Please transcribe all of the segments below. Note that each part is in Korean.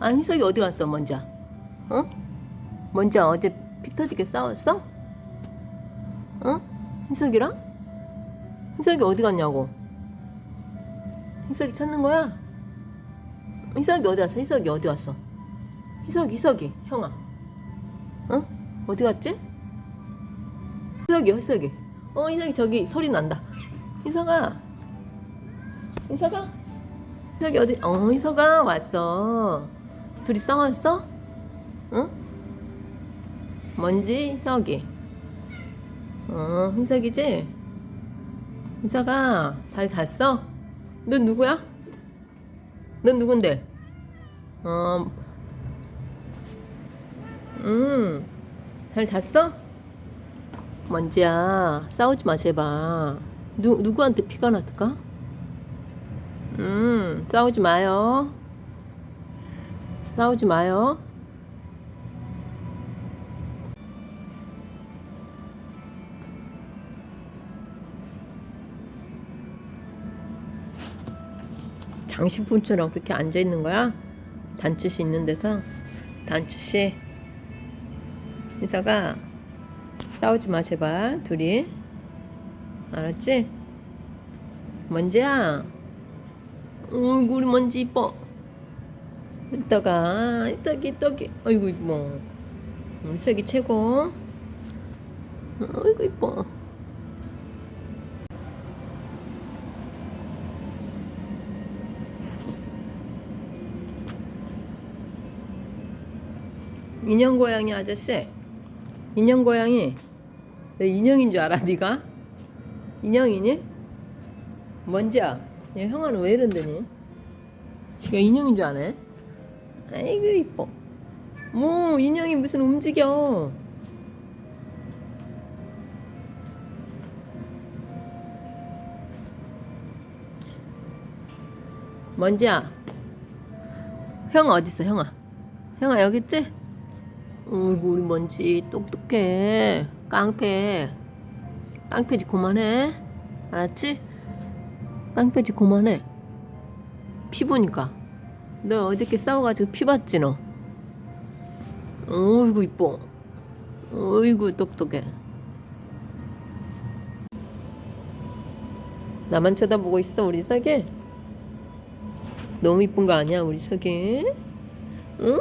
아 희석이 어디 갔어 먼저? 어? 먼저 어제 피 터지게 싸웠어? 어? 희석이랑? 희석이 어디 갔냐고? 희석이 찾는 거야? 희석이 어디 갔어? 희석이 어디 갔어? 희석이 희석이 형아 어? 어디 갔지? 희석이 희석이 어 희석이 저기 소리 난다 희석아 희석아 희석이 어디 어 희석아 왔어 둘이 싸웠어? 응? 뭔지 희석이 어 희석이지? 희석아 잘 잤어? 넌 누구야? 넌 누군데? 어, 음, 잘 잤어? 먼지야, 싸우지 마, 제발. 누, 누구한테 피가 났을까? 음, 싸우지 마요. 싸우지 마요. 장신분처럼 그렇게 앉아 있는 거야? 단추시 있는 데서 단추시 희서가 싸우지 마 제발 둘이 알았지? 먼지야 우리 먼지 이뻐 이따가. 이따기 이따기. 아이고 이뻐. 우리 색이 최고. 아이고 이뻐. 인형 고양이 아저씨. 인형 고양이. 내 인형인 줄 알아 네가? 인형이니? 먼지야? 얘 형아는 왜 이런데니? 지가 인형인 줄 아네 아이고 이뻐. 뭐 인형이 무슨 움직여. 먼지야. 형 어딨어 형아? 형아 여기 있지? 어이구 우리 먼지 똑똑해. 깡패. 깡패지 그만해. 알았지? 깡패지 그만해. 피 보니까 너 어저께 싸워가지고 피 봤지 너 어이구 이뻐. 어이구 똑똑해. 나만 쳐다보고 있어 우리 석이 너무 이쁜 거 아니야 우리 석이 응?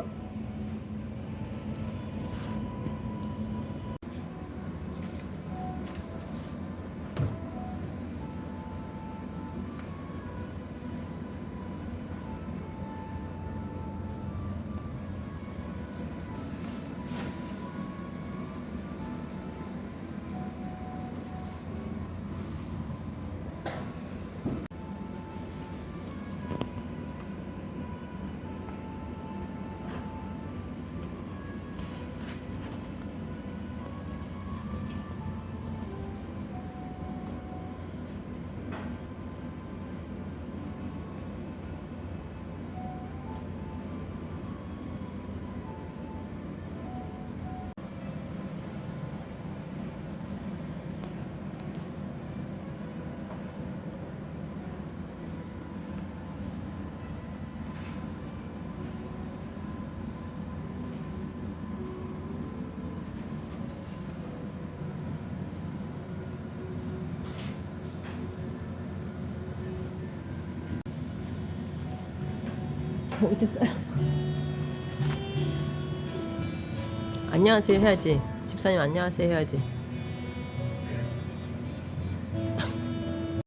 오셨어요? 안녕하세요 해야지. 집사님 안녕하세요 해야지.